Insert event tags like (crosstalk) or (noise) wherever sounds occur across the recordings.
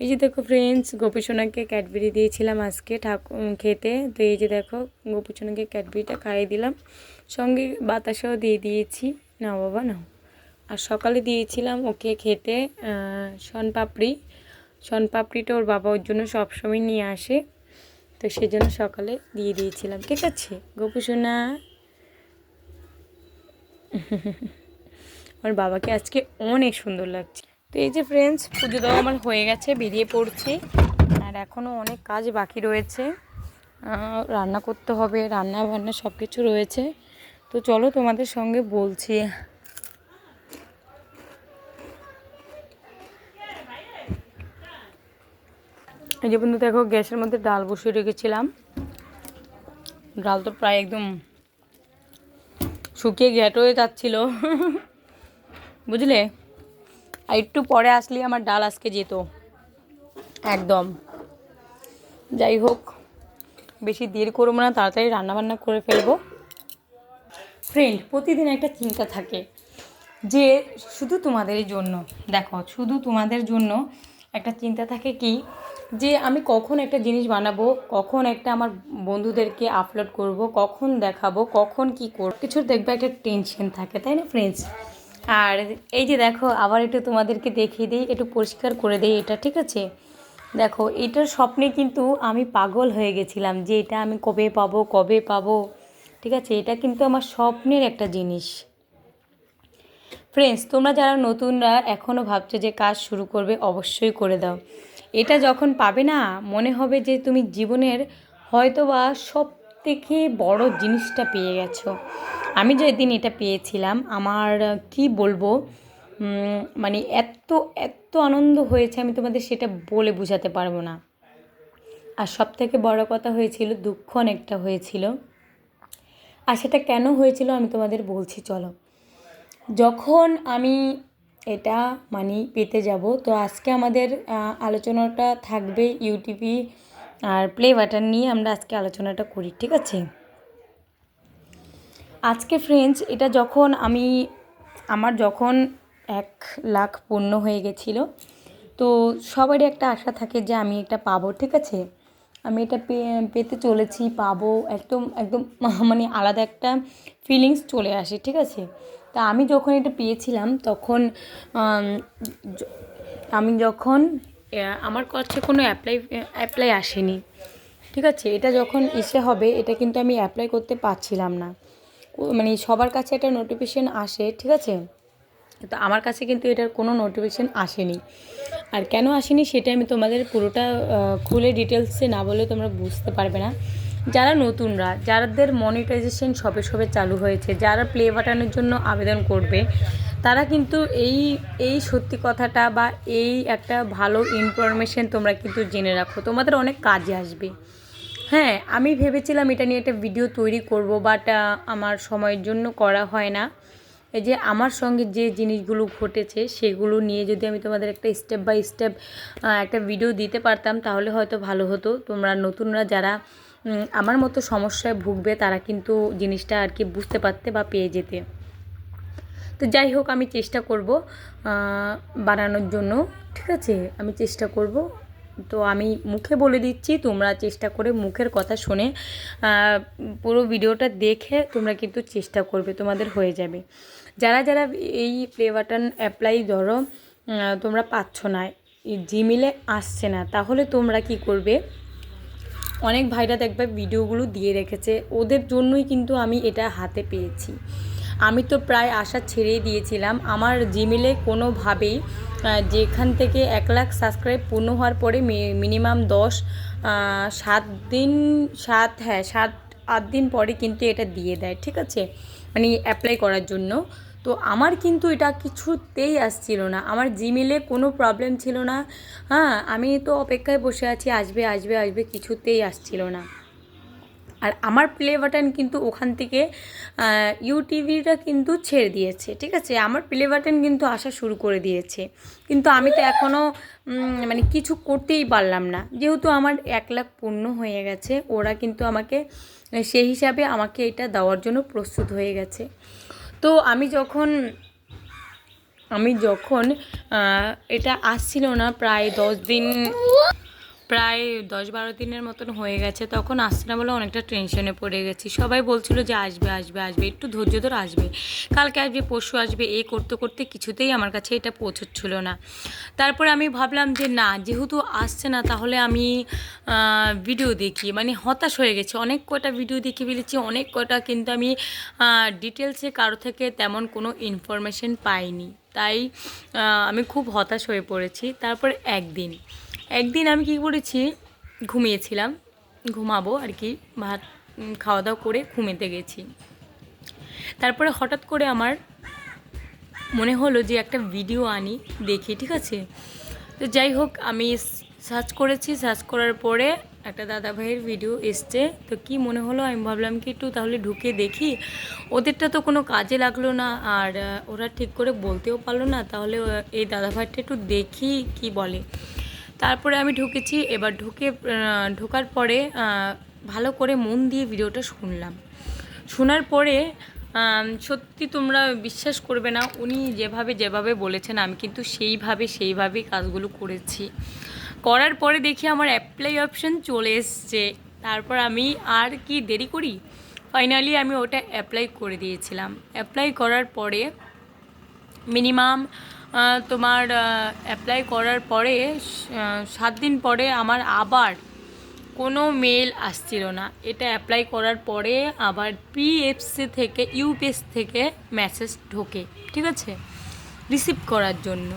এই যে দেখো ফ্রেন্ডস গোপীসোনাকে ক্যাডবেরি দিয়েছিলাম আজকে ঠাকুর খেতে। তো এই যে দেখো গোপীসোনাকে ক্যাডবেরিটা খাইয়ে দিলাম। সঙ্গে বাতাসাও দিয়ে দিয়েছি। না বাবা না আর সকালে দিয়েছিলাম ওকে খেতে শনপাপড়ি শনপাপড়িটা ওর বাবা ওর জন্য সবসময় নিয়ে আসে। তো সেজন্য সকালে দিয়ে দিয়েছিলাম। ঠিক আছে? গোপীসোনা (laughs) ওর বাবাকে আজকে অনেক সুন্দর লাগছে। তো এই যে ফ্রেন্ডস পুজো দেওয়া আমার হয়ে গেছে, বেরিয়ে পড়ছি। আর এখনও অনেক কাজ বাকি রয়েছে। রান্না করতে হবে, রান্না বান্না সব কিছু রয়েছে। তো চলো তোমাদের সঙ্গে বলছি। এই যে বন্ধু, দেখো, গ্যাসের মধ্যে ডাল বসিয়ে রেখেছিলাম। ডাল তো প্রায় একদম শুকিয়ে ঘ্যাট হয়ে যাচ্ছিল। (laughs) বুঝলে? আর একটু পরে আসলে আমার ডাল আজকে যেত। একদম। যাই হোক, বেশি দেরি করব না, তাড়াতাড়ি রান্নাবান্না করে ফেলব। ফ্রেন্ড প্রতিদিন একটা চিন্তা থাকে যে শুধু তোমাদের জন্য, দেখো, শুধু তোমাদের জন্য একটা চিন্তা থাকে কি যে আমি কখন একটা জিনিস বানাবো, কখন একটা আমার বন্ধুদেরকে আপলোড করব, কখন দেখাবো, কখন কি করব কিছু দেখবে একটা টেনশন থাকে, তাই না ফ্রেন্ডস আর এই যে দেখো, আবার একটু তোমাদেরকে দেখিয়ে দিই, একটু পরিষ্কার করে দিই এটা, ঠিক আছে? দেখো, এটার স্বপ্নে কিন্তু আমি পাগল হয়ে গেছিলাম যে এটা আমি কবে পাবো কবে পাবো, ঠিক আছে? এটা কিন্তু আমার স্বপ্নের একটা জিনিস। ফ্রেন্ডস তোমরা যারা নতুনরা এখনও ভাবছ যে কাজ শুরু করবে, অবশ্যই করে দাও। এটা যখন পাবে না, মনে হবে যে তুমি জীবনের হয়তো বা সব থেকে বড় জিনিসটা পেয়ে গেছো। আমি যেদিন এটা পেয়েছিলাম, আমার কি বলব মানে এত এত আনন্দ হয়েছে আমি তোমাদের সেটা বলে বোঝাতে পারব না। আর সব থেকে বড় কথা হয়েছিল, দুঃখ অনেকটা হয়েছিল। আর সেটা কেন হয়েছিল আমি তোমাদের বলছি, চলো। যখন আমি এটা মানে পেতে যাব, তো আজকে আমাদের আলোচনাটা থাকবে ইউটিউবি আর প্লে বাটন নিয়ে আমরা আজকে আলোচনাটা করি, ঠিক আছে? আজকে ফ্রেন্ডস এটা যখন আমি, আমার যখন এক লাখ পূর্ণ হয়ে গেছিল, তো সবারই একটা আশা থাকে যে আমি এটা পাবো, ঠিক আছে? আমি এটা পেতে চলেছি, পাবো, একদম একদম (laughs) মানে আলাদা একটা ফিলিংস চলে আসে, ঠিক আছে? তা আমি যখন এটা পেয়েছিলাম, তখন আমি যখন আমার কাছে কোনো অ্যাপ্লাই অ্যাপ্লাই আসেনি। ঠিক আছে? এটা যখন ইসে হবে, এটা কিন্তু আমি অ্যাপ্লাই করতে পারছিলাম না। মানে সবার কাছে একটা নোটিফিকেশান আসে, ঠিক আছে? তো আমার কাছে কিন্তু এটার কোনো নোটিফিকেশান আসেনি। আর কেন আসেনি সেটা আমি তোমাদের পুরোটা খুলে ডিটেলসে না বলে তোমরা বুঝতে পারবে না। যারা নতুনরা যাদের মনিটাইজেশন সবে সবে চালু হয়েছে, যারা প্লে বাটনের জন্য আবেদন করবে তারা কিন্তু এই এই সত্যি কথাটা বা এই একটা ভালো ইনফরমেশন তোমরা কিন্তু জেনে রাখো। তোমাদের অনেক কাজে আসবে। হ্যাঁ আমি ভেবেছিলাম এটা নিয়ে একটা ভিডিও তৈরি করব বাট আমার সময়ের জন্য করা হয় না। এই যে আমার সঙ্গে যে জিনিসগুলো ঘটেছে, সেগুলো নিয়ে যদি আমি তোমাদের একটা স্টেপ বাই স্টেপ একটা ভিডিও দিতে পারতাম, তাহলে হয়তো ভালো হতো। তোমরা নতুনরা যারা আমার মতো সমস্যায় ভুগবে, তারা কিন্তু জিনিসটা আর কি বুঝতে পারতে বা পেয়ে যেতে। তো যাই হোক, আমি চেষ্টা করব বানানোর জন্য, ঠিক আছে? আমি চেষ্টা করব। তো আমি মুখে বলে দিচ্ছি, তোমরা চেষ্টা করে মুখের কথা শুনে পুরো ভিডিওটা দেখে তোমরা কিন্তু চেষ্টা করবে, তোমাদের হয়ে যাবে। যারা যারা এই প্লে বাটন অ্যাপ্লাই ধরো তোমরা পাচ্ছ না জিমেলে আসছে না, তাহলে তোমরা কি করবে? অনেক ভাইরা দেখবে, ভিডিওগুলো দিয়ে রেখেছে, ওদের জন্যই কিন্তু আমি এটা হাতে পেয়েছি। আমি তো প্রায় আশা ছেড়েই দিয়েছিলাম। আমার জিমেলে কোনোভাবেই যেখান থেকে এক লাখ সাবস্ক্রাইব পূর্ণ হওয়ার পরে মিনিমাম দশ সাত দিন, সাত হ্যাঁ সাত, আট দিন পরে কিন্তু এটা দিয়ে দেয়, ঠিক আছে? মানে অ্যাপ্লাই করার জন্য। তো আমার কিন্তু এটা কিছুতেই আসছিল না। আমার জিমেলে কোনো প্রবলেম ছিল না। হ্যাঁ আমি তো অপেক্ষায় বসে আছি, আসবে আসবে আসবে, কিছুতেই আসছিল না। আর আমার প্লে বাটন কিন্তু ওখান থেকে ইউটিভিটা কিন্তু ছেড়ে দিয়েছে, ঠিক আছে? আমার প্লে বাটন কিন্তু আসা শুরু করে দিয়েছে। কিন্তু আমি তো এখনও মানে কিছু করতেই পারলাম না। যেহেতু আমার এক লাখ পূর্ণ হয়ে গেছে, ওরা কিন্তু আমাকে, সেই হিসাবে আমাকে এটা দেওয়ার জন্য প্রস্তুত হয়ে গেছে। তো আমি যখন আমি যখন এটা আসছিল না প্রায় দশ দিন প্রায় দশ বারো দিনের মতন হয়ে গেছে, তখন আসছে না বলে অনেকটা টেনশনে পড়ে গেছি। সবাই বলছিল যে আসবে আসবে আসবে, একটু ধৈর্য ধরে আসবে। কালকে আসবে পরশু আসবে এই করতে করতে কিছুতেই আমার কাছে এটা পৌঁছচ্ছিল না। তারপরে আমি ভাবলাম যে না, যেহেতু আসছে না, তাহলে আমি ভিডিও দেখি। মানে হতাশ হয়ে গেছি। অনেক কটা ভিডিও দেখে ফেলেছি, অনেক কটা কিন্তু আমি ডিটেলসে কারও থেকে তেমন কোনো ইনফরমেশন পাইনি। তাই আমি খুব হতাশ হয়ে পড়েছি। তারপর একদিন একদিন আমি কী করেছি, ঘুমিয়েছিলাম, ঘুমাবো আর কি, ভাত খাওয়া দাওয়া করে ঘুমেতে গেছি। তারপরে হঠাৎ করে আমার মনে হলো যে একটা ভিডিও আনি, দেখি, ঠিক আছে? তো যাই হোক, আমি সার্চ করেছি, সার্চ করার পরে একটা দাদা ভাইয়ের ভিডিও এসছে। তো কি মনে হলো, আমি ভাবলাম কি একটু তাহলে ঢুকে দেখি। ওদেরটা তো কোনো কাজে লাগল না আর ওরা ঠিক করে বলতেও পারল না। তাহলে এই দাদা ভাইটা একটু দেখি কি বলে। তারপরে আমি ঢুকেছি, এবার ঢুকে ঢোকার পরে ভালো করে মন দিয়ে ভিডিওটা শুনলাম। শোনার পরে সত্যি তোমরা বিশ্বাস করবে না, উনি যেভাবে যেভাবে বলেছেন, আমি কিন্তু সেইভাবে, সেইভাবেই কাজগুলো করেছি। করার পরে দেখি আমার অ্যাপ্লাই অপশন চলে এসছে। তারপর আমি আর কি দেরি করি? ফাইনালি আমি ওটা অ্যাপ্লাই করে দিয়েছিলাম। অ্যাপ্লাই করার পরে মিনিমাম তোমার অ্যাপ্লাই করার পরে সাত দিন পরে আমার আবার কোনো মেল আসছিল না। এটা অ্যাপ্লাই করার পরে আবার পিএফসি থেকে ইউপিএস থেকে মেসেজ ঢোকে, ঠিক আছে? রিসিভ করার জন্য।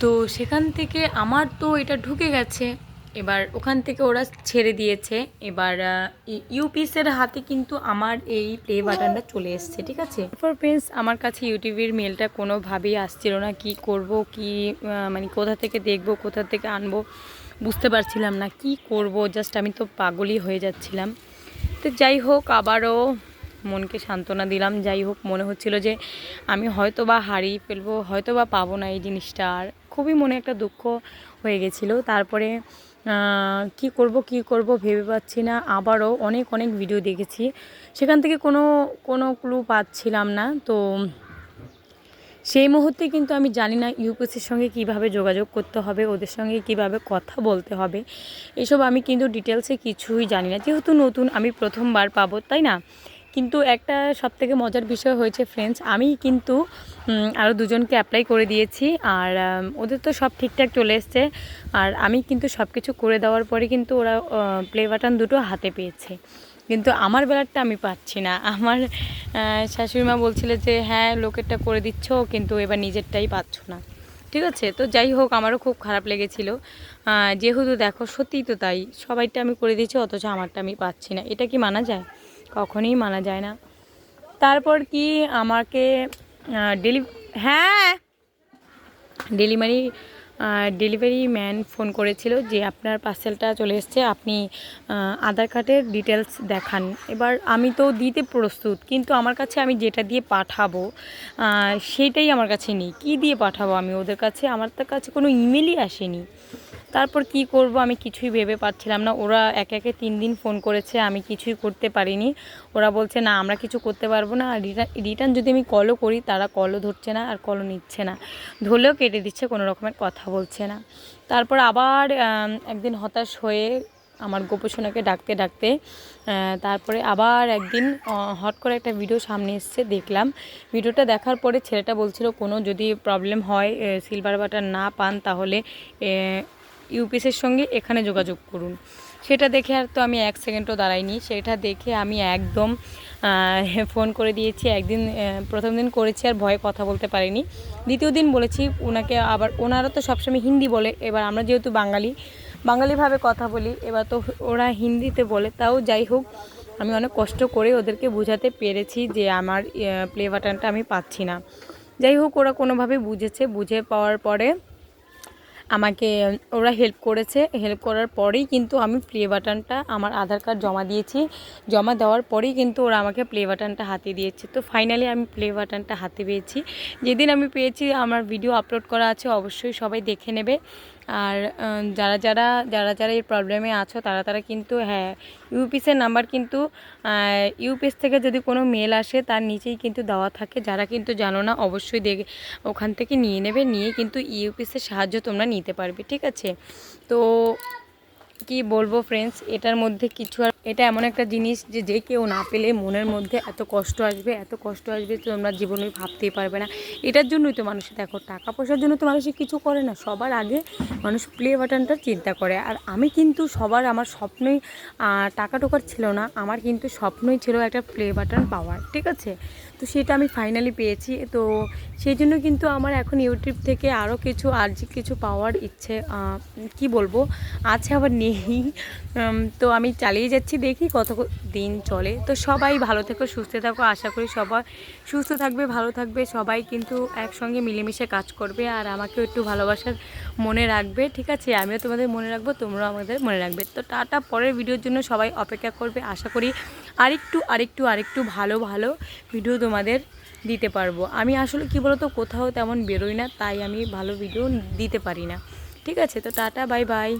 তো সেখান থেকে আমার তো এটা ঢুকে গেছে। এবার ওখান থেকে ওরা ছেড়ে দিয়েছে। এবার ইউপিএসের হাতে কিন্তু আমার এই প্লে বাটনটা চলে এসছে, ঠিক আছে? তারপর ফ্রেন্ডস আমার কাছে ইউটিউবের মেলটা কোনোভাবেই আসছিল না। কি করব, কি মানে কোথা থেকে দেখব, কোথা থেকে আনব বুঝতে পারছিলাম না। কি করব জাস্ট আমি তো পাগলই হয়ে যাচ্ছিলাম। তো যাই হোক, আবারও মনকে সান্ত্বনা দিলাম। যাই হোক, মনে হচ্ছিল যে আমি হয়তো বা হারিয়ে ফেলব হয়তো বা পাবো না এই জিনিসটা আর। খুবই মনে একটা দুঃখ হয়ে গেছিল। তারপরে কি করব কি করব ভেবে পাচ্ছি না। আবারও অনেক অনেক ভিডিও দেখেছি। সেখান থেকে কোনো কোনো ক্লু পাচ্ছিলাম না। তো সেই মুহূর্তে কিন্তু আমি জানি না ইউপিএসির সঙ্গে কীভাবে যোগাযোগ করতে হবে, ওদের সঙ্গে কীভাবে কথা বলতে হবে। এসব আমি কিন্তু ডিটেলসে কিছুই জানি না। যেহেতু নতুন, আমি প্রথমবার পাবো, তাই না? কিন্তু একটা সবথেকে মজার বিষয় হয়েছে ফ্রেন্ডস আমি কিন্তু আরও দুজনকে অ্যাপ্লাই করে দিয়েছি আর ওদের তো সব ঠিকঠাক চলে এসছে আর আমি কিন্তু সব কিছু করে দেওয়ার পরে কিন্তু ওরা প্লে বাটন দুটো হাতে পেয়েছে। কিন্তু আমার বেলারটা আমি পাচ্ছি না। আমার শাশুড়িমা শাশুড়ি বলছিল যে হ্যাঁ লোকেরটা করে দিচ্ছ, কিন্তু এবার নিজেরটাই পাচ্ছ না। ঠিক আছে? তো যাই হোক, আমারও খুব খারাপ লেগেছিল। যেহেতু দেখো, সত্যিই তো তাই। সবাইটা আমি করে দিয়েছি, অথচ আমারটা আমি পাচ্ছি না। এটা কি মানা যায়? কখনোই মানা যায় না। তারপর কি আমাকে ডেলি হ্যাঁ ডেলিভারি ডেলিভারি ম্যান ফোন করেছিল যে আপনার পার্সেলটা চলে এসছে, আপনি আধার কার্ডের ডিটেলস দেখান। এবার আমি তো দিতে প্রস্তুত, কিন্তু আমার কাছে আমি যেটা দিয়ে পাঠাবো সেটাই আমার কাছে নেই। কী দিয়ে পাঠাবো আমি ওদের কাছে? আমার তার কাছে কোনো ইমেলই আসেনি। তারপর কি করব আমি কিছুই ভেবে পাচ্ছিলাম না। ওরা একে একে তিন দিন ফোন করেছে, আমি কিছুই করতে পারিনি। ওরা বলছে, না, আমরা কিছু করতে পারব না। আর রিটার্ন যদি আমি কলও করি, তারা কলও ধরছে না আর কলও নিচ্ছে না। ধরলেও কেটে দিচ্ছে, কোনো রকমের কথা বলছে না। তারপর আবার একদিন হতাশ হয়ে আমার গোপসোনাকে ডাকতে ডাকতে তারপরে আবার একদিন হট করে একটা ভিডিও সামনে এসছে, দেখলাম। ভিডিওটা দেখার পরে ছেলেটা বলছিল, কোনো যদি প্রবলেম হয় সিলভার বাটার না পান, তাহলে ইউপিএসের সঙ্গে এখানে যোগাযোগ করুন। সেটা দেখে আর তো আমি এক সেকেন্ডও দাঁড়াইনি। সেটা দেখে আমি একদম ফোন করে দিয়েছি। একদিন প্রথম দিন করেছি আর ভয়ে কথা বলতে পারিনি। দ্বিতীয় দিন বলেছি ওনাকে আবার, ওনারা তো সবসময় হিন্দি বলে। এবার আমরা যেহেতু বাঙালি, বাঙালিভাবে কথা বলি, এবার তো ওরা হিন্দিতে বলে। তাও যাই হোক, আমি অনেক কষ্ট করে ওদেরকে বোঝাতে পেরেছি যে আমার প্লে বাটনটা আমি পাচ্ছি না। যাই হোক, ওরা কোনোভাবে বুঝেছে। বুঝে পাওয়ার পরে আমাকে, ওরা হেল্প করেছে। হেল্প করার পরেই কিন্তু আমি প্লে বাটনটা আমার আধার কার্ড জমা দিয়েছি। জমা দেওয়ার পরেই কিন্তু ওরা আমাকে প্লে বাটনটা হাতে দিয়েছে। তো ফাইনালি আমি প্লে বাটনটা হাতে পেয়েছি। যেদিন আমি পেয়েছি, আমার ভিডিও আপলোড করা আছে, অবশ্যই সবাই দেখে নেবে। আর যারা যারা যারা যারা এই প্রবলেমে আছো, তারা তারা কিন্তু হ্যাঁ ইউপিসের নাম্বার কিন্তু ইউপিএস থেকে যদি কোনো মেল আসে, তার নিচেই কিন্তু দেওয়া থাকে। যারা কিন্তু জানো না, অবশ্যই দেখে, ওখান থেকে নিয়ে নেবে, নিয়ে কিন্তু ইউপিএসের সাহায্য তোমরা নিতে পারবে, ঠিক আছে? তো, কি বলব ফ্রেন্ডস এটার মধ্যে কিছু আর এটা এমন একটা জিনিস যে যে কেউ না পেলে মনের মধ্যে এত কষ্ট আসবে, এত কষ্ট আসবে তোমরা জীবনে ভাবতেই পারবে না। এটার জন্যই তো মানুষ, দেখো, টাকা পয়সার জন্য তো মানুষ কিছু করে না। সবার আগে মানুষ প্লে বাটনটা চিন্তা করে। আর আমি কিন্তু সবার, আমার স্বপ্নই টাকা টোকার ছিল না। আমার কিন্তু স্বপ্নই ছিল একটা প্লে বাটন পাওয়ার, ঠিক আছে? তো সেটা আমি ফাইনালি পেয়েছি। তো সেই জন্য কিন্তু আমার এখন ইউটিউব থেকে আরও কিছু, আর কিছু পাওয়ার ইচ্ছে কি বলব? আছে আবার নেই। তো আমি চালিয়ে যাচ্ছি দেখি কত দিন চলে। তো সবাই ভালো থেকো, সুস্থ থাকো। আশা করি সবাই সুস্থ থাকবে, ভালো থাকবে। সবাই কিন্তু একসঙ্গে মিলেমিশে কাজ করবে আর আমাকেও একটু ভালোবাসার মনে রাখবে, ঠিক আছে? আমিও তোমাদের মনে রাখব, তোমরাও আমাদের মনে রাখবে। তো টাটা, পরের ভিডিওর জন্য সবাই অপেক্ষা করবে। আশা করি আরেকটু আরেকটু আরেকটু ভালো ভালো ভিডিও তোমাদের দিতে পারব। আমি আসলে কি বলতো, কোথাও তেমন বেরোই না, তাই আমি ভালো ভিডিও দিতে পারি না। ঠিক আছে? তো টাটা, বাই বাই।